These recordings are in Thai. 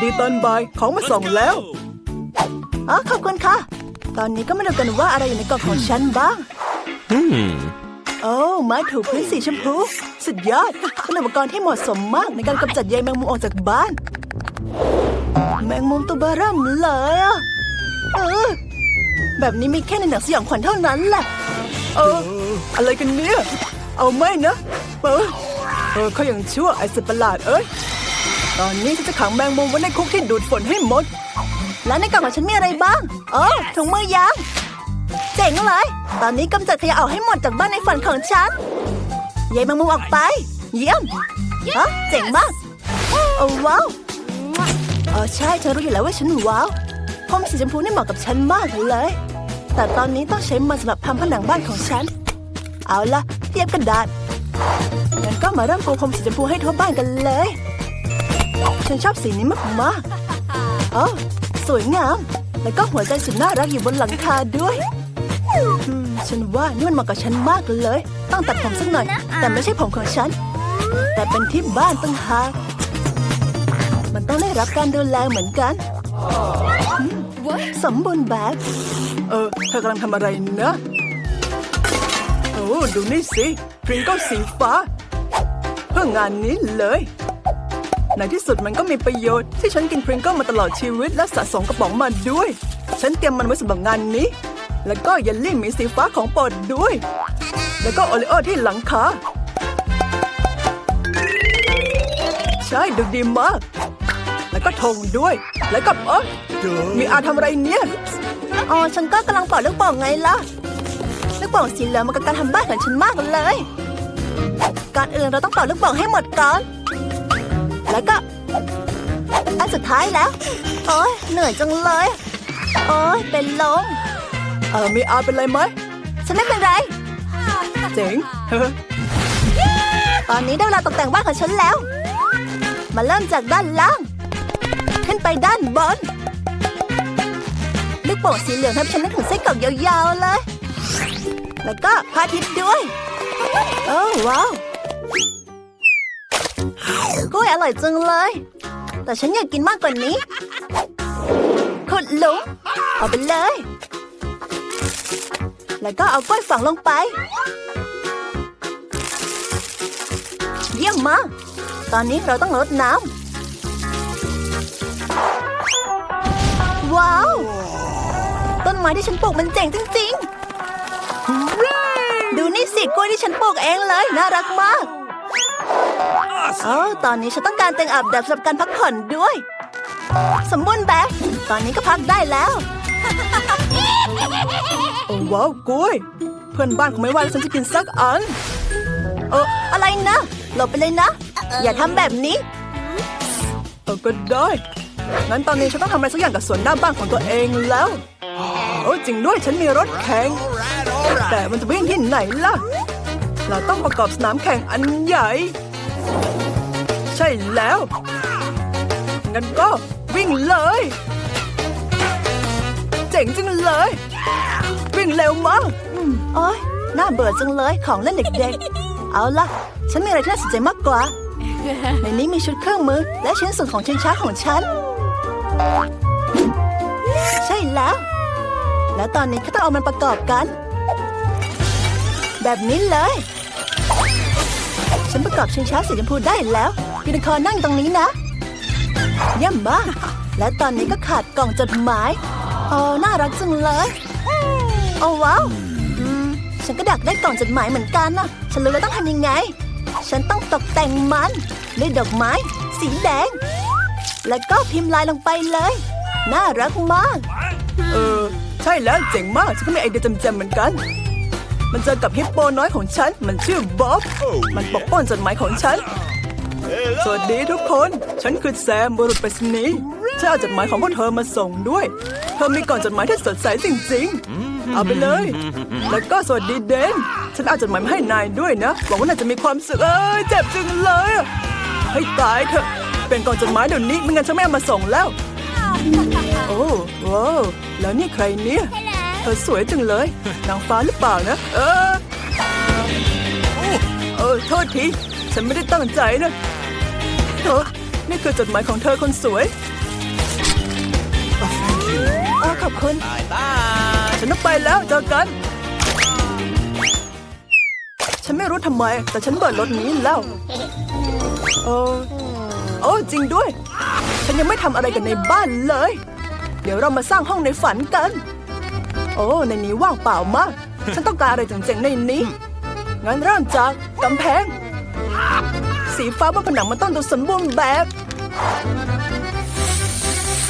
ดีตอนบ่ายของมาส่งแล้ว อ๋อขอบคุณค่ะ ตอนนี้ก็มาดูกันว่าอะไรอยู่ในกล่องของฉันบ้าง Hmm. โอ้ไม้ถูพื้นสีชมพู สุดยอดเป็นอุปกรณ์ที่เหมาะสมมากในการกำจัดใยแมงมุมออกจากบ้าน แมงมุมตัวเบอเริ่มเลยอะเออ แบบนี้มีแค่ในหนังสยองขวัญเท่านั้นแหละ เออ อะไรกันเนี่ย เอาไม่นะ เออ เออเขายังชั่วไอ้สัตว์ประหลาดเอ้ย ตอนนี้ฉันจะขังแมงมุมไว้ในคุกที่ดูดฝนให้หมด แล้วในกล่องของฉันมีอะไรบ้างโอ้ถุงมือยางเจ๋งเลย ตอนนี้กำจัดขยะออกให้หมดจากบ้านในฝันของฉันยายแมงมุมออกไป เยี่ยมฮะเจ๋งมากโอ้ว้าวเออใช่ฉันรู้อยู่แล้วว่าฉันว้าวผมสีชมพูนี่เหมาะกับฉันมากเลย แต่ตอนนี้ต้องใช้มันสำหรับทำผนังบ้านของฉัน เอาละเทียบกระดาษงั้นก็มาเริ่มปูพรมสีชมพูให้ทั่วบ้านกันเลย ฉันชอบสีนี้มากๆอ๋อสวยงาม แล้วก็หัวใจสุดน่ารักอยู่บนหลังคาด้วยอืมฉันว่านี่มันเหมาะกับฉันมากเลย ต้องตัดผมสักหน่อย แต่ไม่ใช่ผมของฉัน แต่เป็นที่บ้านตั้งหากมันต้องได้รับการดูแลเหมือนกันอืมสมบูรณ์แบบ เออ เธอกำลังทำอะไรนะ โอ้ ดูนี่สิ พริงเกิลสีฟ้า เพื่องานนี้เลย ในที่สุดมันก็มีประโยชน์ที่ฉันกินพริงเกิลมาตลอดชีวิตและสะสมกระป๋องมาด้วย ฉันเตรียมมันไว้สำหรับงานนี้ แล้วก็เยลลี่มีสีฟ้าของโปรดด้วย แล้วก็โอริโอที่หลังคาใช่ดูดีมาก แล้วก็ธงด้วย แล้วก็เออมีอาทำอะไรเนี่ยอ๋อฉันก็กำลังเป่าลูกโป่งไงล่ะลูกโป่งสีเหลืองมันกับการทำบ้านของฉันมากเลยก่อนอื่นเราต้องเป่าลูกโป่งให้หมดก่อน แล้วก็ อันสุดท้ายแล้ว โอ้ยเหนื่อยจังเลย โอ้ยเป็นลม เออมีอาเป็นไรไหม ฉันไม่เป็นไร เจ๋งเฮ้อตอนนี้ได้เวลาตกแต่งบ้านของฉันแล้ว มาเริ่มจากด้านล่าง ขึ้นไปด้านบนลูกโป่งสีเหลืองทำฉันนึกถึงไส้กรอกยาวๆเลย แล้วก็พระอาทิตย์ด้วย โอ้ว้าวกล้ วยอร่อยจังเลย แต่ฉันอยากกินมากกว่านี้ขุดหลุมเอาไปเลย แล้วก็เอากล้วยฝังลงไป เยี่ยมมาก ตอนนี้เราต้องรดน้ำ ว้าว ต้นไม้ที่ฉันปลูกมันเจ๋งจริง ๆ ดูนี่สิกล้วยที่ฉันปลูกเองเลย น่ารักมาก เออตอนนี้ฉันต้องการเตียงอาบแดดสำหรับการพักผ่อนด้วย สมบูรณ์แบบ ตอนนี้ก็พักได้แล้ว โอ้ว้าวกล้วยเพื่อนบ้านคงไม่ว่าฉันจะกินสักอัน เอออะไรนะหลบไปเลยนะ อย่าทำแบบนี้เออก็ได้ งั้นตอนนี้ฉันต้องทำอะไรสักอย่างกับสวนหน้าบ้านของตัวเองแล้วโอ้จริงด้วยฉันมีรถแข่ง แต่มันจะวิ่งที่ไหนล่ะ เราต้องประกอบสนามแข่งอันใหญ่ ใช่แล้ว งั้นก็วิ่งเลย เจ๋งจังเลย วิ่งเร็วมากโอ๊ยน่าเบื่อจังเลยของเล่นเด็กๆ เอาล่ะ ฉันมีอะไรที่น่าสนใจมากกว่า ในนี้มีชุดเครื่องมือ และชิ้นส่วนของชิงช้าของฉัน ใช่แล้ว แล้วตอนนี้ก็ต้องเอามันประกอบกัน แบบนี้เลย ฉันประกอบชิงช้าสีชมพูได้แล้วยูนิคอร์นั่งตรงนี้นะเยี่ยมมากและตอนนี้ก็ขาดกล่องจดหมายโอ้น่ารักจังเลยโอ้ว้าวฉันก็ดักได้กล่องจดหมายเหมือนกันนะฉันรู้แล้วต้องทำยังไง ฉันต้องตกแต่งมันด้วยดอกไม้ สีแดง แล้วก็พิมพ์ลายลงไปเลย น่ารักมาก เออ ใช่แล้วเจ๋งมาก ฉันก็มีไอเดียจำๆเหมือนกัน มันเจอกับฮิปโปน้อยของฉัน มันชื่อบ๊อบ มันปกป้องจดหมายของฉัน สวัสดีทุกคน ฉันคือแซมบุรุษไปรษณีย์ฉันเอาจดหมายของพวกเธอมาส่งด้วย เธอมีกล่องจดหมายที่สดใสจริงๆ เอาไปเลย แล้วก็สวัสดีเดน ฉันเอาจดหมายมาให้นายด้วยนะ หวังว่านายจะมีความสุข เอ้ยเจ็บจังเลยอะให้ตายเถอะเป็นกล่องจดหมายเดี๋ยวนี้ไม่งั้นฉันไม่เอามาส่งแล้ว โอ้ว้าวแล้วนี่ใครเนี่ยเธอสวยจังเลย นางฟ้าหรือเปล่านะ เออโอ้เออโทษที ฉันไม่ได้ตั้งใจนะเธอนี่คือจดหมายของเธอคนสวยขอบคุณ ฉันต้องไปแล้วเจอกัน ฉันไม่รู้ทำไม แต่ฉันเปิดรถนี้แล้วเออโอ้จริงด้วย ฉันยังไม่ทำอะไรกันในบ้านเลย เดี๋ยวเรามาสร้างห้องในฝันกัน โอ้ในนี้ว่างเปล่ามาก ฉันต้องการอะไรเจ๋งๆในนี้ งั้นเริ่มจากกำแพง สีฟ้าบนผนังมันต้องดูสมบูรณ์แบบ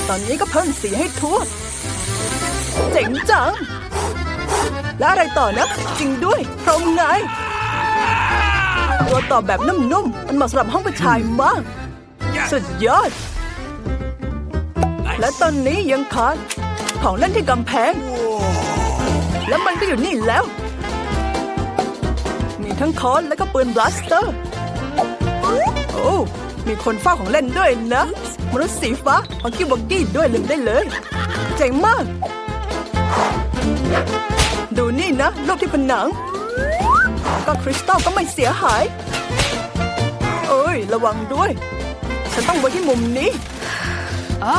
ตอนนี้ก็เพิ่มสีให้ทั่ว เจ๋งจัง แล้วอะไรต่อนะ จริงด้วยพรมไง ตัวต่อแบบนุ่มๆ มันเหมาะสำหรับห้องผู้ชายมาก สุดยอด และตอนนี้ยังขาดของเล่นที่กำแพง แล้วมันก็อยู่นี่แล้ว มีทั้งค้อนและก็ปืนบลัสเตอร์ โอ้มีคนเฝ้าของเล่นด้วยนะมนุษย์สีฟ้าของกิวบอกกี้ด้วยลืมได้เลย เจ๋งมาก ดูนี่นะรูปที่ผนัง ก็คริสตัลก็ไม่เสียหาย เอ้ย ระวังด้วย ฉันต้องไว้ที่มุมนี้โอ้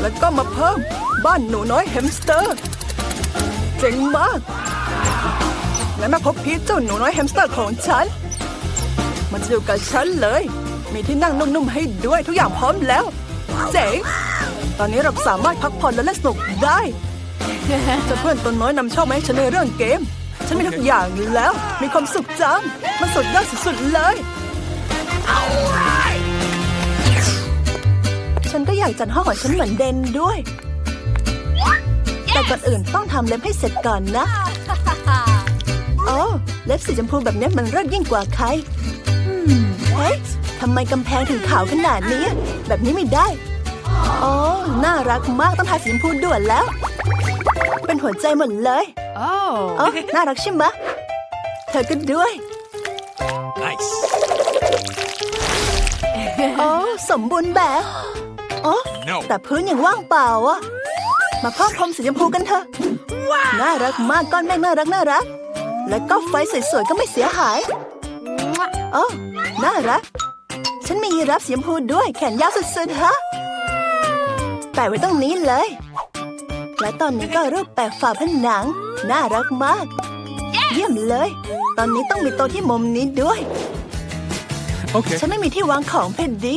แล้วก็มาเพิ่มบ้านหนูน้อยแฮมสเตอร์ เจ๋งมาก และมาพบพีชเจ้าหนูน้อยแฮมสเตอร์ของฉัน มันจะอยู่กับฉันเลย มีที่นั่งนุ่มๆให้ด้วยทุกอย่างพร้อมแล้ว เจ๋ง ตอนนี้เราสามารถพักผ่อนและเล่นสนุกได้จะเพื่อนตัวน้อยนำโชคมาให้ฉันในเรื่องเกม ฉันมีทุกอย่างแล้ว มีความสุขจัง มันสุดยอดสุดๆเลย ฉันก็อยากจัดห้องของฉันเหมือนเดนด้วย แต่ก่อนอื่นต้องทำเล็บให้เสร็จก่อนนะโอ้เล็บสีชมพูแบบนี้มันเลิศยิ่งกว่าใครอืมเฮ้ยทำไมกำแพงถึงขาวขนาดนี้ แบบนี้ไม่ได้โอ้น่ารักมากต้องทาสีชมพูด่วนแล้ว เป็นหัวใจหมดเลยโอ้น่ารักใช่ไหมะเธอก็ด้วย Nice. โอ้สมบูรณ์แบบ โอ้ No. แต่พื้นยังว่างเปล่าอะ มาเพิ่มพรมสีชมพูกันเถอะ น่ารักมากก้อนเมฆน่ารักน่ารัก แล้วก็ไฟสวยๆก็ไม่เสียหายโอ้น่ารัก ฉันมียีรับสีชมพูด้วยแขนยาวสุดๆฮะแปะไว้ตรงนี้เลย และตอนนี้ก็รูปแปะฝาผนัง น่ารักมาก เยี่ยมเลย ตอนนี้ต้องมีโต๊ะที่มุมนี้ด้วย Okay. ฉันไม่มีที่วางของเพดดี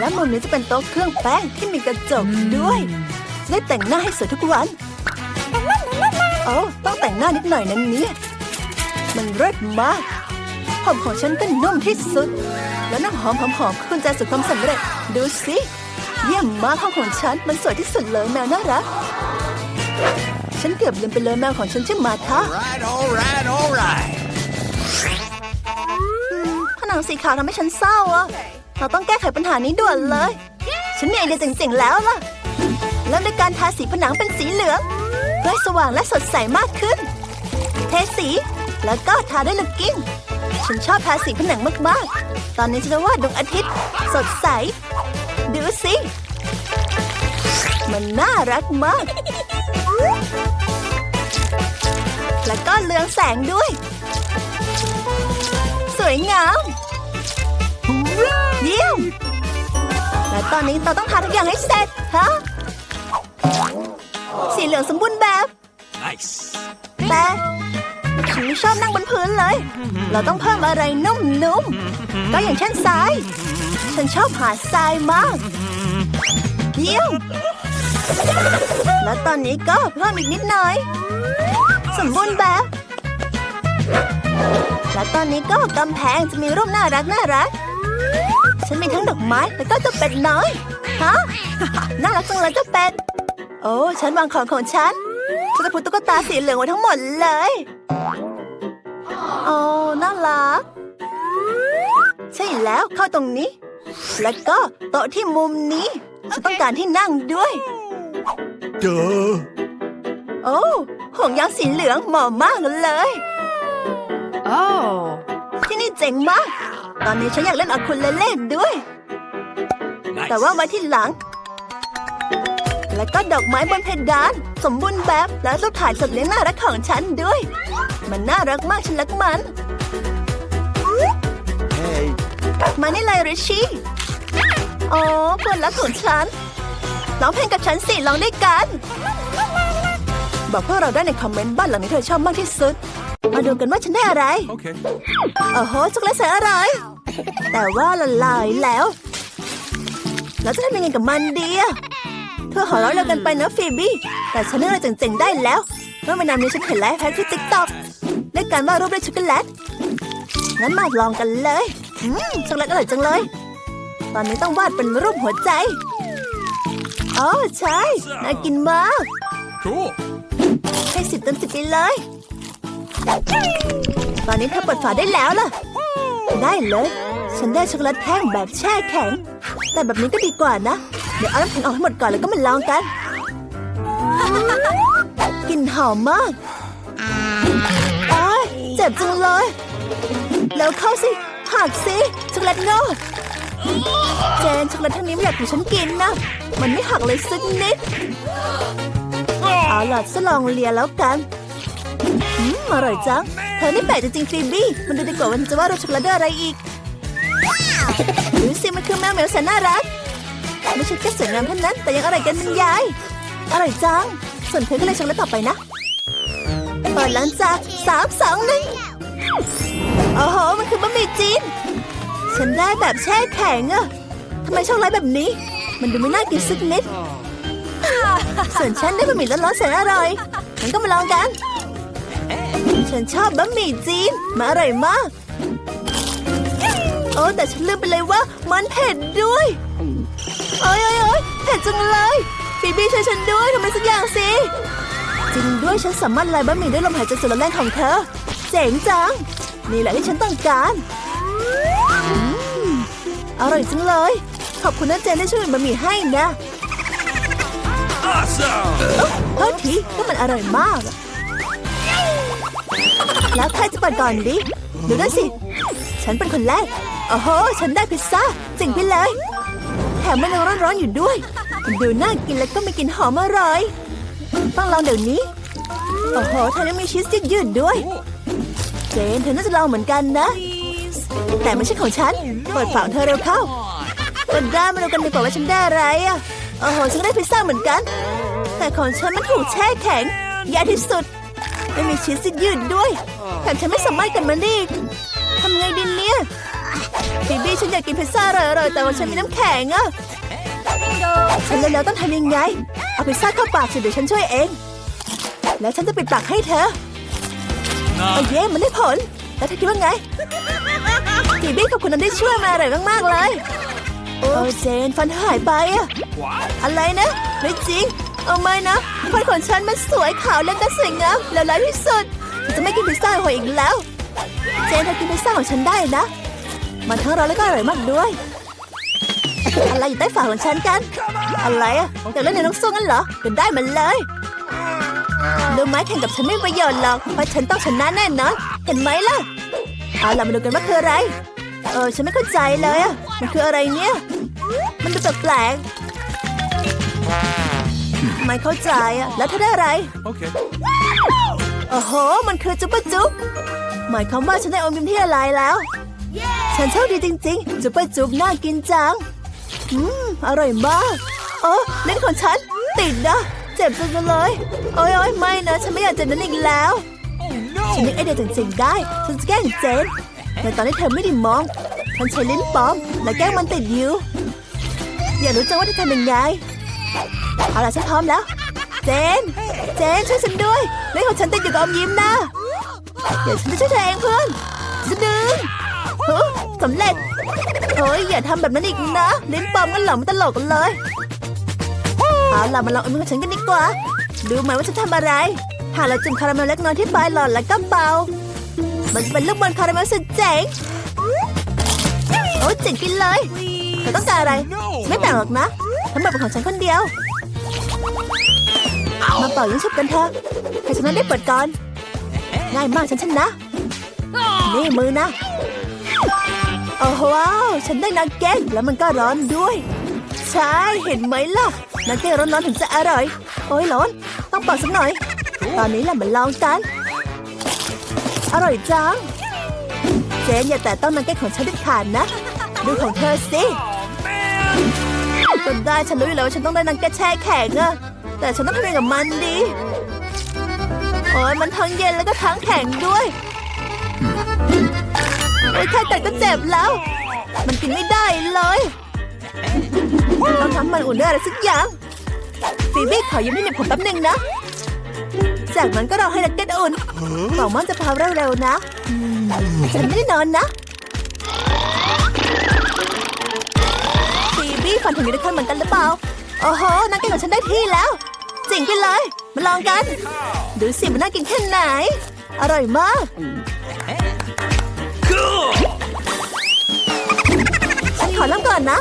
และมุมนี้จะเป็นโต๊ะเครื่องแป้งที่มีกระจกด้วยจะได้แต่งหน้าให้สวยทุกวันโอ้ต้องแต่งหน้านิดหน่อยนั้นเนี่ยมันเลิศมากผมของฉันก็นุ่มที่สุด แล้วน้ำหอมหอมๆคุณจะสุดความสำเร็จ ดูสิเยี่ยมมากห้องของฉันมันสวยที่สุดเลยแมวน่ารักฉันเกือบลืมไปเลยแมวของฉันชื่อมาธา Right, all right, all right. ผนังสีขาวทำให้ฉันเศร้าอะ เราต้องแก้ไขปัญหานี้ด่วนเลย ฉันมีไอเดียเจ๋งๆแล้วล่ะ เริ่มด้วยการทาสีผนังเป็นสีเหลืองเพื่อสว่างและสดใสมากขึ้น เทสีแล้วก็ทาด้วยลูกกิ้ง ฉันชอบทาสีผนังมากๆ ตอนนี้ฉันจะวาดดวงอาทิตย์ สดใส ดูสิ มันน่ารักมาก แล้วก็เลืองแสงด้วย สวยงาม และตอนนี้เราต้องทาทุกอย่างให้เสร็จฮะสีเหลืองสมบูรณ์แบบ Nice. แต่ฉันไม่ชอบนั่งบนพื้นเลย เราต้องเพิ่มอะไรนุ่มๆ ก็อย่างเช่นทราย ฉันชอบหาทรายมาก เยี่ยม แล้วตอนนี้ก็เพิ่มอีกนิดหน่อย สมบูรณ์แบบ และตอนนี้ก็กำแพงจะมีรูปน่ารักน่ารัก ฉันมีทั้งดอกไม้แล้วก็เจ้าเป็ดน้อย ฮะ น่ารักจังเลยเจ้าเป็ด โอ้ ฉันวางของของฉัน ฉันจะพูดตุ๊กตาสีเหลืองไว้ทั้งหมดเลย โอ้ น่ารัก ใช่แล้วเข้าตรงนี้ แล้วก็โต๊ะที่มุมนี้ ฉันต้องการที่นั่งด้วย Duh. โอ้ห่วงยางสีเหลืองเหมาะมากเลย Oh. ที่นี่เจ๋งมาก ตอนนี้ฉันอยากเล่นอะคูเลเล่ด้วย Nice. แต่ว่าไว้ที่หลัง แล้วก็ดอกไม้บนเพดาน สมบูรณ์แบบและรูปถ่ายสัตว์เลี้ยงน่ารักของฉันด้วย มันน่ารักมากฉันรักมัน Hey. มานี่เลยริชชี่โอ้เพื่อนรักของฉันร้องเพลงกับฉันสิร้องด้วยกัน บอกพวกเราได้ในคอมเมนต์บ้านหลังนี้เธอชอบมากที่สุด มาดูกันว่าฉันได้อะไร Okay. โอ้โหช็อกโกแลตแสนอร่อย แต่ว่าละลายแล้วแล้วจะทำยังไงกับมันดีอะเธอหัวเราะเร็วเกันไปนะฟีบี้ แต่ฉันนึกอะไรเจ๋งๆได้แล้วเมื่อไม่นานนี้ฉันเห็นไลฟ์แพ็กที่ติ๊กต็อกด้วยการวาดรูปด้วยช็อกโกแลต งั้นมาลองกันเลยอืมช็อกโกแลตอร่อยจังเลย ตอนนี้ต้องวาดเป็นรูปหัวใจ อ๋อใช่ น่ากินมาก Cool. บเต็มสิบไปเลย ตอนนี้เธอเปิดฝาได้แล้วล่ะ ได้เลย ฉันได้ช็อกโกแลตแท่งแบบแช่แข็ง แต่แบบนี้ก็ดีกว่านะ เดี๋ยวเอาน้ำแข็งออกให้หมดก่อนแล้วก็มาลองกัน กลิ่นหอมมากอ้ายเจ็บจังเลย แล้วเข้าสิ หักสิช็อกโกแลตโงอกเจนช็อกโกแลตทั้งนี้ไม่อยากให้ฉันกินนะ มันไม่หักเลยสักนิด เอาล่ะจะลองเลียแล้วกันอืมอร่อยจัง เธอนี่แปลกจริงๆฟีบี้ มันดูดีกว่าวันจะว่าเราช็อกโกแลตอะไรอีกดูสิมันคือแมวเหมียวแสนน่ารัก ไม่ใช่แค่สวยงามเท่านั้น แต่ยังอร่อยกันบรรยาย อร่อยจัง ส่วนเธอก็เลยช็อกโกแลตต่อไปนะเปิดหลังจากสามสองหนึ่งโอ้โห มันคือบะหมี่จีน ฉันได้แบบแช่แข็งอะทำไมช่องไร้แบบนี้ มันดูไม่น่ากินสักนิด ส่วนฉันได้บะหมี่ร้อนๆแสนอร่อยงั้นก็มาลองกัน ฉันชอบบะหมี่จีนมาอร่อยมาก โอ้แต่ฉันลืมไปเลยว่ามันเผ็ดด้วยโอ้ยโอ้ยโอ้ยเผ็ดจังเลยฟีบี้ช่วยฉันด้วยทำไมสักอย่างสิจริงด้วยฉันสามารถละลายบะหมี่ด้วยลมหายใจสุดแรงของเธอเจ๋งจัง นี่แหละที่ฉันต้องการอร่อยจังเลย ขอบคุณนะเจนที่ช่วยบะหมี่ให้นะ โทษทีก็มันอร่อยมาก แล้วใครจะเปิดก่อนดิดูด้วยสิ ฉันเป็นคนแรกโอ้โห ฉันได้พิซซ่าจริงไปเลย แถมมันยังร้อนๆอยู่ด้วย ดูน่ากินแล้วก็มีกลิ่นหอมอร่อย ต้องลองเดี๋ยวนี้ โอ้โหเธอยังมีชีสยืดๆด้วย เจนเธอน่าจะลองเหมือนกันนะ แต่ไม่ใช่ของฉัน เปิดฝาของเธอเร็วเข้าเปิดได้มาดูกันดีกว่าว่าฉันได้อะไรอะ โอ้โหฉันได้พิซซ่าเหมือนกัน แต่ของฉันมันถูกแช่แข็งแย่ที่สุด ไม่มีชีสยืดด้วยแถมฉันไม่สามารถกันมันได้ทำไงดีเนี่ยบีบี้ฉันอยากกินพิซซ่าอร่อยๆแต่ว่าฉันมีน้ำแข็งอะฉันเลยแล้วต้องทำยังไง เอาพิซซ่าเข้าปากสิเดี๋ยวฉันช่วยเอง แล้วฉันจะปิดปากให้เธอเอาเย้มันได้ผล แล้วเธอคิดว่าไงบีบี้ขอบคุณนั้นได้ช่วยมาอร่อยมากๆเลย โอ้เจนฟันหายไปอะ What? อะไรนะ ไม่จริง เอาไม่นะฟันของฉันมันสวยขาวและก็สวยงามแล้วร้ายที่สุดฉันจะไม่กินพิซซ่าหัวอีกแล้ว เจนเธอกินพิซซ่าของฉันได้นะ มันทั้งร้อนและก็อร่อยมากด้วย อะไรอยู่ใต้ฝาของฉันกัน อะไรอะแต่เล่นในน้องส้มงั้นเหรอก็ได้มันเลยรู้ไหมแข่งกับฉันไม่มีประโยชน์หรอกเพราะฉันต้องชนะแน่นอนเห็นไหมล่ะเอาล่ะมาดูกันว่าคืออะไร เออ ฉันไม่เข้าใจเลยอะมันคืออะไรเนี่ย มันดูแปลกๆไม่เข้าใจอะแล้วเธอได้อะไร Okay. โอ้โห มันคือจุ๊บปะจุ๊บหมายความว่าฉันได้อมยิ้มที่ละลายแล้ว ฉันโชคดีจริงๆ จุ๊บปะจุ๊บน่ากินจัง อืม อร่อยมากโอ้ลิ้นของฉัน ติดนะ เจ็บจังเลย โอ้ยโอ้ยไม่นะ ฉันไม่อยากเจ็บนั้นอีกแล้ว Oh ฉันนึกไอเดียเจ๋งๆได้ ฉันจะแกล้งเจน ในตอนที่เธอไม่ได้มองฉันใช้ลิ้นปลอม และแก้มันติดอยู่อย่ารู้จังว่าจะทำยังไงเอาล่ะฉันพร้อมแล้ว เจน เจนช่วยฉันด้วยลิ้นของฉันติดอยู่กับอมยิ้มนะเดี๋ยวฉันจะช่วยเธอเองเพื่อนจะดึงสำเร็จเฮ้ยอย่าทำแบบนั้นอีกนะลิ้นปลอมกันเหรอมันตลกกันเลยเอาล่ะมาลองอมยิ้มของฉันกันดีกว่าดูไหมว่าฉันทำอะไรหาเราจุ่มคาราเมลเล็กน้อยที่ปลายหลอดแล้วก็เป่า มันจะเป็นลูกบอลคาราเมลสุดเจ๋งโอ้เจ๋งกินเลยเธอต้องการอะไร ไม่แบ่งหรอกนะทั้งหมดเป็นของฉันคนเดียว มาเป่ายิงฉุบกันเถอะใครชนะได้เปิดก่อน ง่ายมากฉันชนะ นี่มือนะ โอ้โหว้าวฉันได้นักเก็ตแล้วมันก็ร้อนด้วย ใช่ เห็นไหมล่ะนักเก็ตร้อนๆถึงจะอร่อย โอ้ยร้อน ต้องเป่าสักหน่อย ตอนนี้แหละมาลองกัน อร่อยจัง เจนอย่าแต่ต้องนักเก็ตของฉันเด็ดขาดนะ ดูของเธอสิก็ได้ฉันรู้อยู่แล้วว่าฉันต้องได้นังแกะแช่แข็งอะแต่ฉันต้องทำยังไงกับมันดีโอ้ยมันทั้งเย็นแล้วก็ทั้งแข็งด้วยโอ้ยแค่แต่ก็เจ็บแล้ว มันกินไม่ได้เลยต้องทำมันอุ่นด้วยอะไรสักอย่างฟีบี้ขอยืมที่เหน็บผมแป๊บหนึงนะ จากนั้นก็รอให้นักเก็ตอุ่น หวังว่าจะพาเร็วๆนะฉันไม่ได้นอนนะฟีบี้ฝันถึงยูนิคอร์นเหมือนกันหรือเปล่า โอ้โหนักเก็ตของฉันได้ที่แล้วเจ๋งไปเลย มาลองกัน ดูสิมันน่ากินแค่ไหน อร่อยมาก Cool. ฉันขอเริ่มก่อนนะ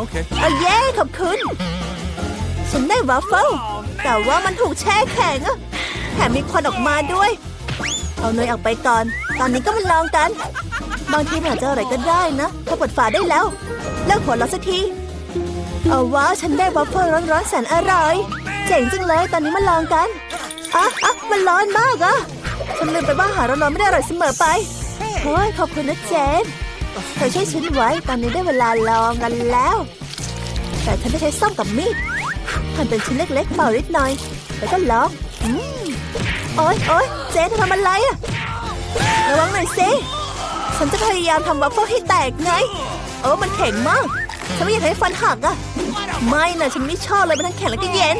Okay. เอาเย้ขอบคุณ ฉันได้วัฟเฟิลแต่ว่ามันถูกแช่แข็งอะแถมมีควันออกมาด้วย เอาเนยออกไปก่อน ตอนนี้ก็มาลองกัน บางทีมันอาจจะอะไรก็ได้นะถ้าเปิดฝาได้แล้ว เลิกหัวเราะสักที เอาว้าฉันได้วัฟเฟิลร้อนๆแสนอร่อย เจ๋งจังเลย ตอนนี้มาลองกันอะอะมันร้อนมากอะฉันลืมไปว่าหาร้อนๆไม่ได้อร่อยเสมอไปเฮ้ยขอบคุณนะเจนเธอช่วยฉันไว้ตอนนี้ได้เวลาลองกันแล้ว แต่ฉันจะใช้ส้อมกับมีดหั่นเป็นชิ้นเล็กๆเป่านิดหน่อย แล้วก็ลอง อืม โอ๊ยโอ๊ยเจ๊เธอทำอะไรอะระวังหน่อยสิฉันจะพยายามทำวัฟเฟิลให้แตกไง โอ้มันแข็งมาก ฉันไม่อยากให้ฟันหักอะไม่นะฉันไม่ชอบเลยมันทั้งแข็งแล้วก็เย็น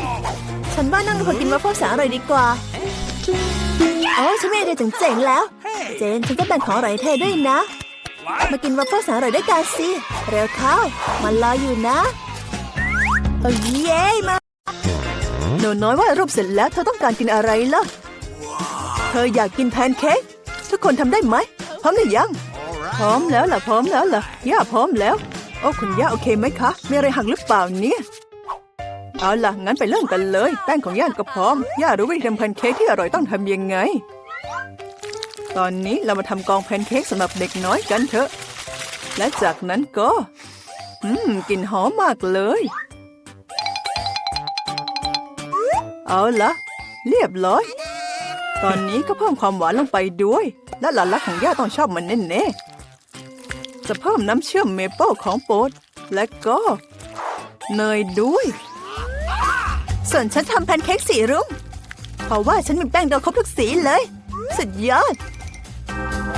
ฉันว่านั่งดูคนกินวัฟเฟิลแสนอร่อยดีกว่าโอ้ฉันมีไอเดียเจ๋งๆแล้ว เจนฉันจะแบ่งของอร่อยให้เธอด้วยนะ มากินวัฟเฟิลแสนอร่อยด้วยกันสิเร็วเข้ามันรออยู่นะโอ้เย้มาหนูน้อยว่ารูปเสร็จแล้วเธอต้องการกินอะไรล่ะ เธออยากกินแพนเค้กทุกคนทำได้ไหมพร้อมหรือยัง พร้อมแล้วล่ะพร้อมแล้วล่ะย่าพร้อมแล้ว โอ้คุณย่าโอเคไหมคะมีอะไรหักหรือเปล่าเนี่ยเอาล่ะงั้นไปเริ่มกันเลยแป้งของย่าก็พร้อมย่ารู้วิธีทำแพนเค้กที่อร่อยต้องทำยังไง ตอนนี้เรามาทำกองแพนเค้กสำหรับเด็กน้อยกันเถอะ และจากนั้นก็อืมกลิ่นหอมมากเลย เอาละเรียบร้อย ตอนนี้ก็เพิ่มความหวานลงไปด้วย และหลานรักของย่าต้องชอบมันแน่ๆจะเพิ่มน้ำเชื่อมเมเปิลของโปรดและก็เนยด้วย ส่วนฉันทำแพนเค้กสีรุ้งเพราะว่าฉันมีแป้งโดครบทุกสีเลย สุดยอด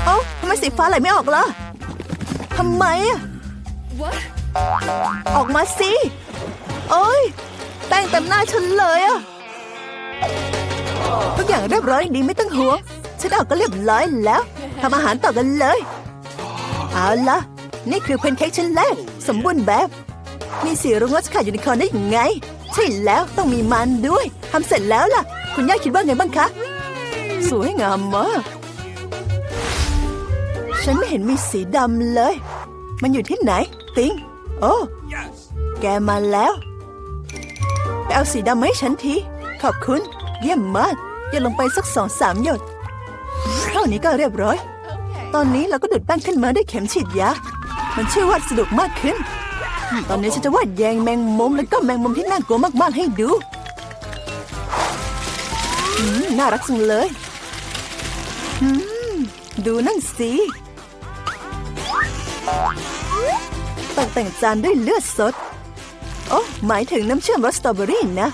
เอ้าทำไมสีฟ้าไหลไม่ออกล่ะทำไมอะ What? ออกมาสิ โอ้ย แป้งเต็มหน้าฉันเลยอะ ทุกอย่างเรียบร้อยดีไม่ต้องห่วง ฉันออกก็เรียบร้อยแล้วทำอาหารต่อกันเลย เอาละนี่คือแพนเค้กชิ้นแรก สมบูรณ์แบบ มีสีรุ้งรสขาดยูนิคอร์นได้ยังไง ใช่แล้วต้องมีมันด้วยทำเสร็จแล้วล่ะ คุณย่าคิดว่าไงบ้างคะ สวยงามมาก ฉันไม่เห็นมีสีดำเลย มันอยู่ที่ไหน ติงโอ้ แกมาแล้ว ไปเอาสีดำมาให้ฉันที ขอบคุณ เยี่ยมมากหยดลงไปสักสองสามหยด เท่านี้ก็เรียบร้อย ตอนนี้เราก็ดูดแป้งขึ้นมาด้วยเข็มฉีดยา มันช่วยวาดสนุกมากขึ้น ตอนนี้ฉันจะวาดแยงแมงมุมแล้วก็แมงมุมที่น่ากลัวมากๆให้ดูอืมน่ารักจังเลยอืมดูนั่นสิตกแต่งจานด้วยเลือดสด โอ้หมายถึงน้ำเชื่อมรสสตรอเบอรี่นะ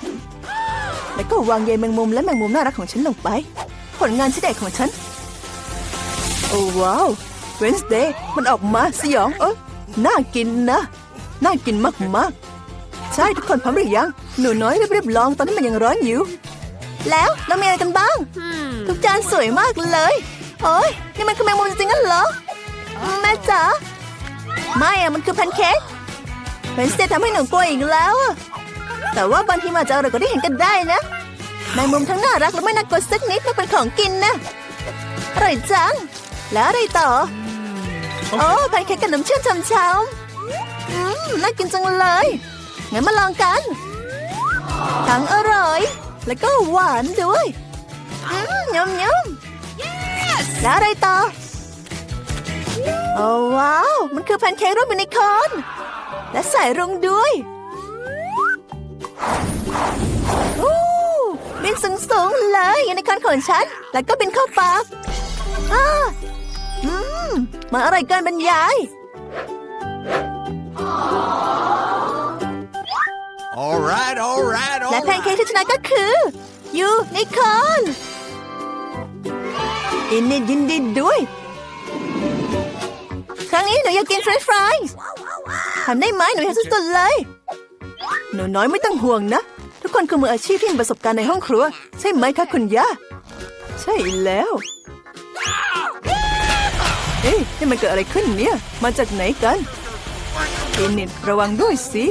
แล้วก็วางใยแมงมุมและแมงมุมน่ารักของฉันลงไป ผลงานชิ้นเด็กของฉัน โอ้ว้าวเวนสเดย์มันออกมาสยองเออน่ากินนะ น่ากินมากๆ ใช่ทุกคนพร้อมหรือยัง หนูน้อยรีบๆลองตอนนี้มันยังร้อนอยู่ แล้วเรามีอะไรกันบ้าง ทุกจานสวยมากเลย โอ้ยนี่มันคือแมงมุมจริงๆงั้นเหรอ แม่จ๋าไม่อะมันคือแพนเค้กเป็นสเตทำให้หนูกลัวอีกแล้วอะ แต่ว่าบางทีมันอาจจะอร่อยกว่าที่เห็นกันได้นะแมงมุมทั้งน่ารักและไม่น่ากลัวสักนิดต้องเป็นของกินนะอร่อยจัง แล้วอะไรต่อ โอ้แพนเค้กกับน้ำเชื่อมช้ำๆอืมน่ากินจังเลยงั้นมาลองกัน ทั้งอร่อย แล้วก็หวานด้วยอืมยำยำแล้วอะไรต่อ โอ้ว้าว มันคือแพนเค้กรูปยูนิคอร์นและใส่รุ้งด้วยอู้ บินสูงสูงๆเลยยูนิคอร์นของฉัน แล้วก็บินเข้าปากอ้าอืมมันอร่อยเกินบรรยาย All right, all และแพนเค้ก right. ที่ชนะก็คือยูนิคอร์นอินนี่ยินดีด้วย ครั้งนี้หนูอยากกินเฟรนช์ฟรายทำได้ไหมหนูอยากสุดๆเลย หนูน้อยไม่ต้องห่วงนะ ทุกคนคือมืออาชีพที่มีประสบการณ์ในห้องครัว ใช่ไหมคะคุณย่า ใช่แล้วเอ๊ะนี่มันเกิดอะไรขึ้นเนี่ย มาจากไหนกันเอนิดระวังด้วยสิ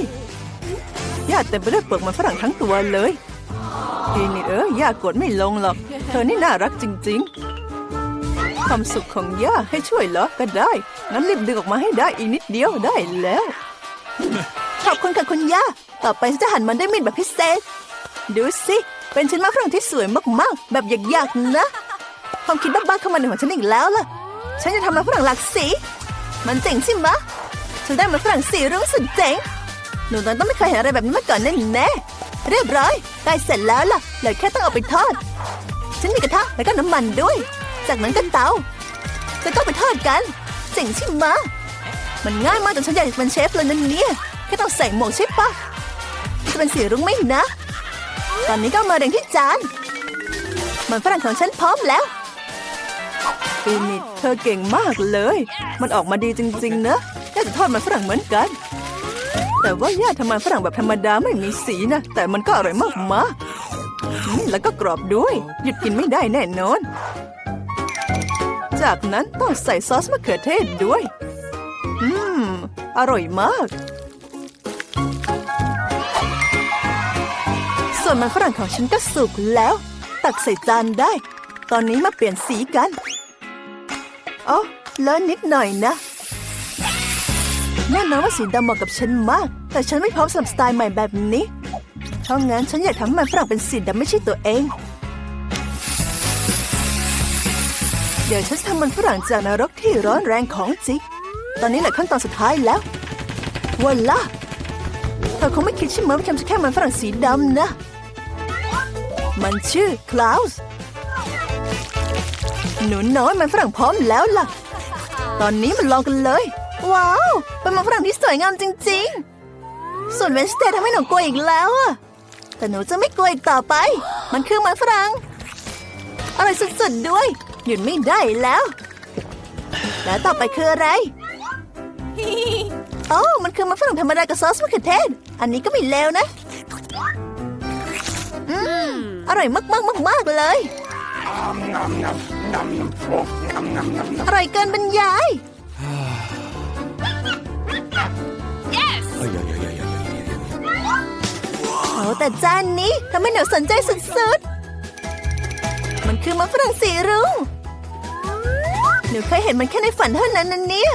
ย่าเต็มไปด้วยเปลือกมันฝรั่งทั้งตัวเลยอินนิดเออย่ากดไม่ลงหรอก เธอนี่น่ารักจริง ๆ ความสุขของย่าให้ช่วยเหรอก็ได้ งั้นรีบดึงออกมาให้ได้อีกนิดเดียวได้แล้ว ขอบคุณค่ะคุณย่า ต่อไปฉันจะหั่นมันด้วยมีดแบบพิเศษ ดูสิ เป็นชิ้นมะฝรั่งที่สวยมากๆ แบบอยากๆนะ ความคิดบ้าๆเข้ามาในหัวฉันอีกแล้วล่ะ ฉันจะทำมันฝรั่งหลากสี มันเจ๋งใช่ไหมฉันได้มันฝรั่งสีรุ้งสุดเจ๋ง หนูน้อยต้องไม่เคยเห็นอะไรแบบนี้มาก่อนแน่แน่ๆเรียบร้อยใกล้เสร็จแล้วล่ะเหลือแค่ต้องเอาไปทอด ฉันมีกระทะแล้วก็น้ำมันด้วย จากนั้นก็เตาจะต้องไปทอดกันเจ๋งใช่ไหมมันง่ายมากจนฉันอยากจะเป็นเชฟเลยนั่นเนี่ยแค่ต้องใส่หมวกใช่ปะ เป็นสีรุ้งไหมนะ ตอนนี้ก็มาเรียงที่จาน มันฝรั่งของฉันพร้อมแล้วปีนิดเธอเก่งมากเลย มันออกมาดีจริง ๆ นะย่าจะทอดมันฝรั่งเหมือนกัน แต่ว่าย่าทำมันฝรั่งแบบธรรมดาไม่มีสีนะ แต่มันก็อร่อยมากมาแล้วก็กรอบด้วย หยุดกินไม่ได้แน่นอน จากนั้นต้องใส่ซอสมะเขือเทศด้วย อืม อร่อยมาก ส่วนมันฝรั่งของฉันก็สุกแล้ว ตักใส่จานได้ ตอนนี้มาเปลี่ยนสีกันอ๋อเลอะนิดหน่อยนะแน่นอนว่าสีดำเหมาะกับฉันมาก แต่ฉันไม่พร้อมสำหรับสไตล์ใหม่แบบนี้ เพราะงั้นฉันอยากทำให้มันฝรั่งเป็นสีดำไม่ใช่ตัวเอง เดี๋ยวฉันจะทำมันฝรั่งจากนรกที่ร้อนแรงของจริง ตอนนี้แหละขั้นตอนสุดท้ายแล้ววันละเธอคงไม่คิดใช่ไหมว่าฉันจะแค่มันฝรั่งสีดำนะ มันชื่อคลาวส์หนูน้อยมันฝรั่งพร้อมแล้วล่ะ ตอนนี้มันลองกันเลย ว้าว เป็นมันฝรั่งที่สวยงามจริง ๆ ส่วนเวนสเตย์ทำให้หนูกลัวอีกแล้วอะแต่หนูจะไม่กลัวอีกต่อไป มันคือมันฝรั่งอร่อยสุดๆด้วย หยุดไม่ได้แล้ว แล้วต่อไปคืออะไรโอ้มันคือมันฝรั่งธรรมดากับซอสมะเขือเทศ อันนี้ก็ไม่เลวนะ อืม อร่อยมากๆมากๆเลย อร่อยเกินบรรยาย Yes! โอ้แต่จานนี้ทำให้หนูสนใจสุดๆ มันคือมันฝรั่งสีรุ้งหนูเคยเห็นมันแค่ในฝันเท่านั้นนะเนี่ย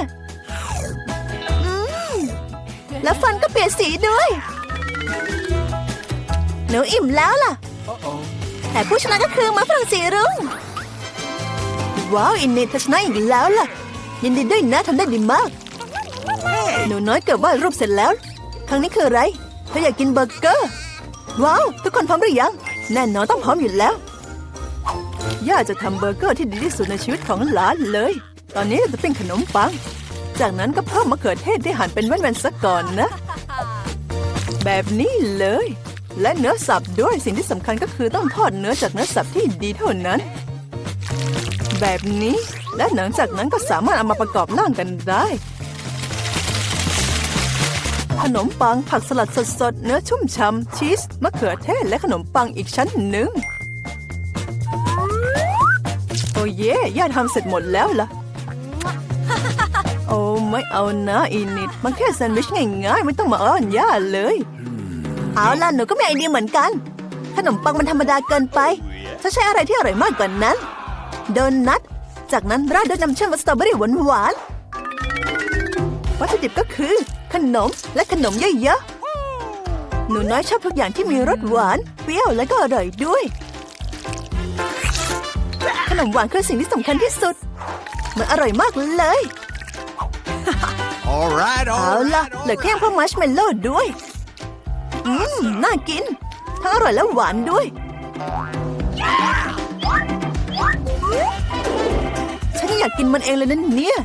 แล้วฟันก็เปลี่ยนสีด้วย หนูอิ่มแล้วล่ะ แต่ผู้ชนะก็คือมันฝรั่งสีรุ้ง ว้าว อินเนตเธอชนะอีกแล้วล่ะ ยินดีด้วยนะทำได้ดีมาก หนูน้อยเกือบวาดรูปเสร็จแล้ว ครั้งนี้คืออะไรเธออยากกินเบอร์เกอร์ ว้าว ทุกคนพร้อมหรือยัง แน่นอนต้องพร้อมอยู่แล้ว ย่าจะทำเบอร์เกอร์ที่ดีที่สุดในชีวิตของหลานเลย ตอนนี้จะเปิ้งขนมปัง จากนั้นก็เพิ่มมะเขือเทศที่หั่นเป็นแว่นๆซะก่อนนะ แบบนี้เลย และเนื้อสับด้วยสิ่งที่สำคัญก็คือต้องทอดเนื้อจากเนื้อสับที่ดีเท่านั้น แบบนี้และหลังจากนั้นก็สามารถเอามาประกอบร่างกันได้ ขนมปังผักสลัดสดๆ เนื้อชุ่มช่ำชีสมะเขือเทศและขนมปังอีกชั้นหนึ่ง โอ้เย่ย่าทำเสร็จหมดแล้วล่ะ โอ้ไม่เอานะอีนิด มันแค่แซนด์วิชง่ายๆ ไม่ต้องมาอ้อนย่าเลย เอาล่ะหนูก็มีไอเดียเหมือนกัน ขนมปังมันธรรมดาเกินไปถ้าใช้อะไรที่อร่อยมากกว่านั้น โดนัทจากนั้นราดด้วยน้ำเชื่อมสตรอเบอรี่หวานวัตถุดิบก็คือ ขนมและขนมเยอะๆหนูน้อยชอบทุกอย่างที่มีรสหวานเปรี้ยวและก็อร่อยด้วย ขนมหวานคือสิ่งที่สำคัญที่สุด มันอร่อยมากเลย All right, เอา all ล่ะ right, เหลือ all แค่ right. พวกมัชเมลโล่ด้วย อืม น่ากิน ทั้งอร่อยและหวานด้วย ฉันอยากกินมันเองเลยนั่นเนี่ย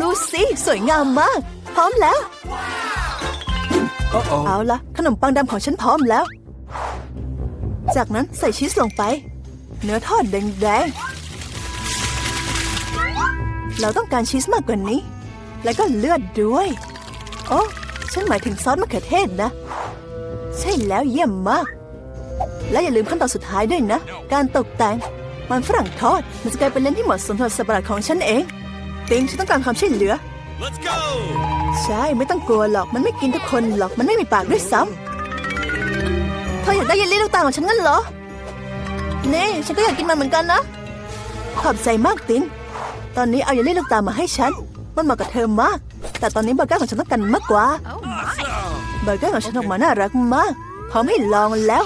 ดูสิสวยงามมาก พร้อมแล้ว Uh-oh. เอาละขนมปังดำของฉันพร้อมแล้ว จากนั้นใส่ชีสลงไป เนื้อทอดแดงๆ เราต้องการชีสมากกว่านี้ แล้วก็เลือดด้วย โอ้ฉันหมายถึงซอสมะเขือเทศนะ ใช่แล้วเยี่ยมมาก และอย่าลืมขั้นตอนสุดท้ายด้วยนะ การตกแต่ง มันฝรั่งทอด มันจะกลายเป็นเลนส์ที่เหมาะสมสำหรับสัตว์ประหลาดของฉันเองติงฉันต้องการความช่วยเหลือ Let's go. ใช่ไม่ต้องกลัวหรอกมันไม่กินทุกคนหรอกมันไม่มีปากด้วยซ้ำเธออยากได้เยลลี่ลูกตาลของฉันงั้นเหรอนี่ฉันก็อยากกินมันเหมือนกันนะขอบใจมากตินตอนนี้เอาเยลลี่ลูกตาลมาให้ฉัน มันเหมาะกับเธอมาก แต่ตอนนี้เบอร์เกอร์ของฉันต้องการมากกว่า Oh my. เบอร์เกอร์ของฉันออกมาน่ารักมากพร้อมให้ลองแล้ว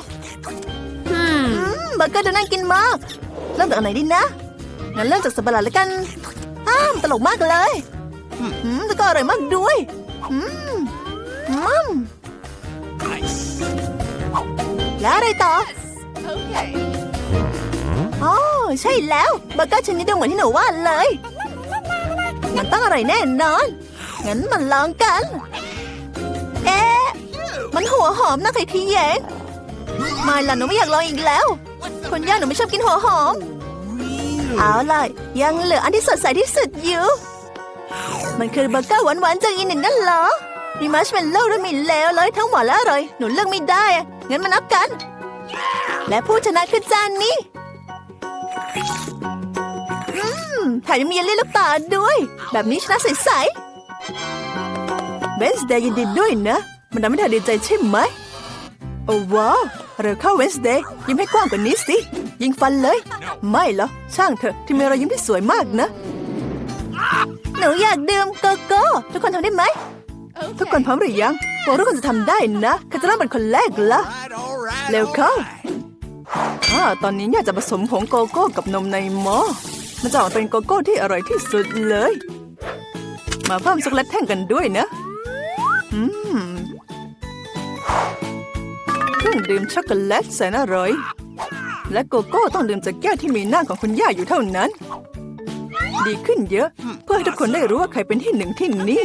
Hmm. อืมเบอร์เกอร์ดูน่ากินมาก เริ่มจากอันไหนดีนะ งั้นเริ่มจากสับปะรดแล้วกัน อ้ามตลกมากเลยอืมแล้วก็อร่อยมากด้วยอืมอืม Nice. แล้วอะไรต่อ Okay. อ๋อใช่แล้วเบอร์เกอร์ชนิดเดียวเหมือนที่หนูว่าเลย มันต้องอร่อยแน่นอน งั้นมันลองกัน เอ๊ะ มันหัวหอมนะใครที่แยงไม่ล่ะหนูไม่อยากลองอีกแล้วคุณย่าหนูไม่ชอบกินหัวหอม เอาล่ะยังเหลืออันที่สดใสที่สุดอยู่ มันคือเบอร์เกอร์หวานๆจากอินเดียนั่นเหรอมีมัชเมลโล่ด้วยมีเลวเลยทั้งหวานและอร่อย หนูเลือกไม่ได้ งั้นมานับกัน และผู้ชนะคือจานนี้อืมแถมยังมีเยลลี่ลูกตาด้วย แบบนี้ชนะใสๆ เบนส์เดย์ยินดีด้วยนะ มันทำให้เธอดีใจใช่ไหม โอ้ว้าวเร็วเข้าเวนส์เดย์ยิ้มให้กว้างกว่านี้สิ ยิงฟันเลย ไม่เหรอ ช่างเถอะที่มีรอยยิ้มที่สวยมากนะ หนูอยากดื่มโกโก้ ทุกคนทำได้ไหม ทุกคนพร้อมหรือยังพวกทุกคนจะทำได้นะใครจะเริ่มเป็นคนแรกละ Right, all right. เร็ว all เข้า right. อ่าตอนนี้อยากจะผสมผงโกโก้กับนมในหม้อมันจะออกมาเป็นโกโก้ที่อร่อยที่สุดเลย มาเพิ่มช็อกโกแลตแท่งกันด้วยนะอืมเครื่องดื่มช็อกโกแลตแสนอร่อย และโกโก้ต้องดื่มจากแก้วที่มีหน้าของคุณย่าอยู่เท่านั้น ดีขึ้นเยอะ เพื่อให้ทุกคนได้รู้ว่าใครเป็นที่หนึ่งที่นี่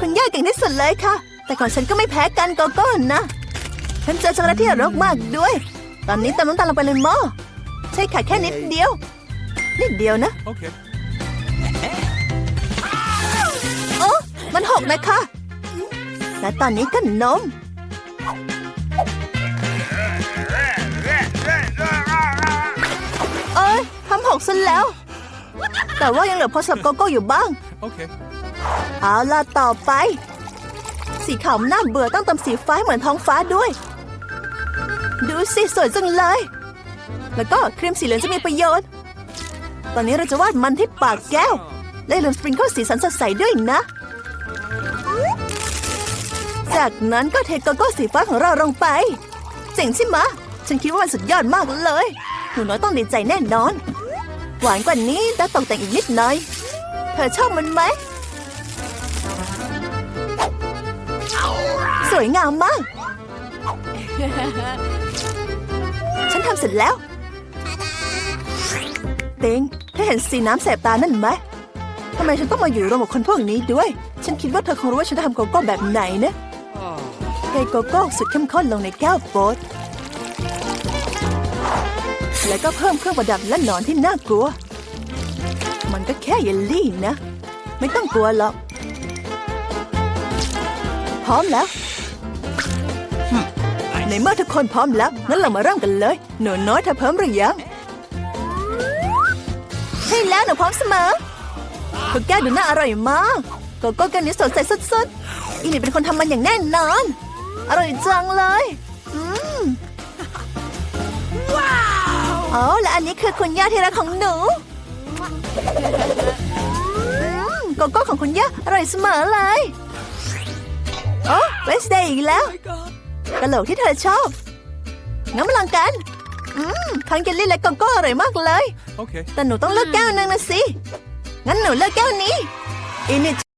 คุณย่าเก่งที่สุดเลยค่ะ แต่ของฉันก็ไม่แพ้กันโกโก้นะฉันเจอช็อกโกแลตที่อร่อยมากด้วย ตอนนี้เติมน้ำตาลลงไปในหม้อใช่ค่ะแค่นิดเดียว นิดเดียวนะ Okay. มันหกนะคะ และตอนนี้ก็นม เอ้ยทำหกซะแล้ว แต่ว่ายังเหลือพอสำหรับโกโก้อยู่บ้าง Okay. เอาล่ะต่อไป สีขาวน่าเบื่อต้องเติมสีฟ้าให้เหมือนท้องฟ้าด้วย ดูสิสวยจังเลย แล้วก็ครีมสีเหลืองจะมีประโยชน์ ตอนนี้เราจะวาดมันที่ปากแก้วและอย่าลืมสปริงเกิลสีสันสดใสด้วยนะ จากนั้นก็เทโกโก้สีฟ้าของเราลงไป เจ๋งใช่ไหมฉันคิดว่ามันสุดยอดมากเลย หนูน้อยต้องดีใจแน่นอน หวานกว่านี้แล้วตกแต่งอีกนิดหน่อย เธอชอบมันไหม สวยงามมาก ฉันทำเสร็จแล้ว เต็งเธอเห็นสีน้ำแสบตานั่นไหมทำไมฉันต้องมาอยู่รวมกับคนพวกนี้ด้วย ฉันคิดว่าเธอคงรู้ว่าฉันทำโกโก้แบบไหนนะ เทโกโก้สุดเข้มข้นลงในแก้วโป๊ตแล้วก็เพิ่มเครื่องประดับและหนอนที่น่ากลัว มันก็แค่เยลลี่นะ ไม่ต้องกลัวหรอก พร้อมแล้วในเมื่อทุกคนพร้อมแล้ว งั้นเรามาเริ่มกันเลย หนูน้อยเธอพร้อมหรือยังใช่แล้วหนูพร้อมเสมอโกแก้วดูน่าอร่อยมากโกโก้แก้วนี้สดใสสุดๆอีนี่เป็นคนทำมันอย่างแน่นอน อร่อยจังเลยอืมว้าวอ๋อและอันนี้คือคุณย่าที่รักของหนูอืมโกโก้ของคุณย่าอร่อยเสมอเลยโอ้เวสเดย์อีกแล้วกะโหลกที่เธอชอบงั้นมาลองกันอืมทั้งเจลลี่และโกโก้อร่อยมากเลย Okay. แต่หนูต้องเลือกแก้วหนึงนะสิ งั้นหนูเลือกแก้วนี้อินิ